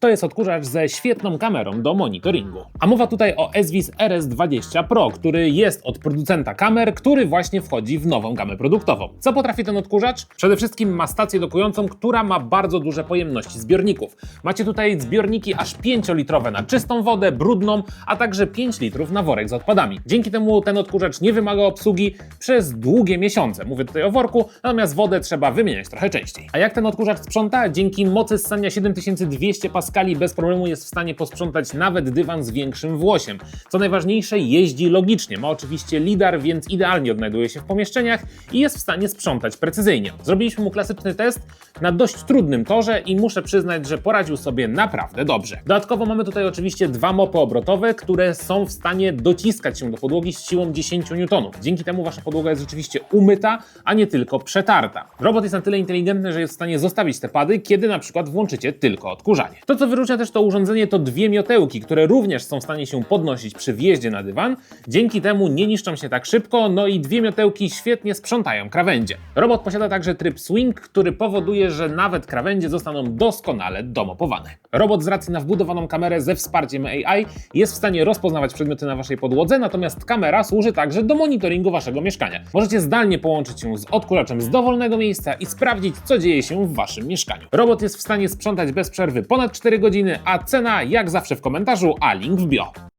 To jest odkurzacz ze świetną kamerą do monitoringu. A mowa tutaj o Esvis RS20 Pro, który jest od producenta kamer, który właśnie wchodzi w nową gamę produktową. Co potrafi ten odkurzacz? Przede wszystkim ma stację dokującą, która ma bardzo duże pojemności zbiorników. Macie tutaj zbiorniki aż 5-litrowe na czystą wodę, brudną, a także 5 litrów na worek z odpadami. Dzięki temu ten odkurzacz nie wymaga obsługi przez długie miesiące. Mówię tutaj o worku, natomiast wodę trzeba wymieniać trochę częściej. A jak ten odkurzacz sprząta? Dzięki mocy ssania 7200 paskali bez problemu jest w stanie posprzątać nawet dywan z większym włosiem. Co najważniejsze, jeździ logicznie. Ma oczywiście lidar, więc idealnie odnajduje się w pomieszczeniach i jest w stanie sprzątać precyzyjnie. Zrobiliśmy mu klasyczny test na dość trudnym torze i muszę przyznać, że poradził sobie naprawdę dobrze. Dodatkowo mamy tutaj oczywiście dwa mopy obrotowe, które są w stanie dociskać się do podłogi z siłą 10 N. Dzięki temu wasza podłoga jest rzeczywiście umyta, a nie tylko przetarta. Robot jest na tyle inteligentny, że jest w stanie zostawić te pady, kiedy na przykład włączycie tylko odkurzanie. To, co wyróżnia też to urządzenie, to dwie miotełki, które również są w stanie się podnosić przy wjeździe na dywan. Dzięki temu nie niszczą się tak szybko, no i dwie miotełki świetnie sprzątają krawędzie. Robot posiada także tryb swing, który powoduje, że nawet krawędzie zostaną doskonale domopowane. Robot z racji na wbudowaną kamerę ze wsparciem AI jest w stanie rozpoznawać przedmioty na waszej podłodze, natomiast kamera służy także do monitoringu waszego mieszkania. Możecie zdalnie połączyć się z odkurzaczem z dowolnego miejsca i sprawdzić, co dzieje się w waszym mieszkaniu. Robot jest w stanie sprzątać bez przerwy ponad 4 godziny, a cena jak zawsze w komentarzu, a link w bio.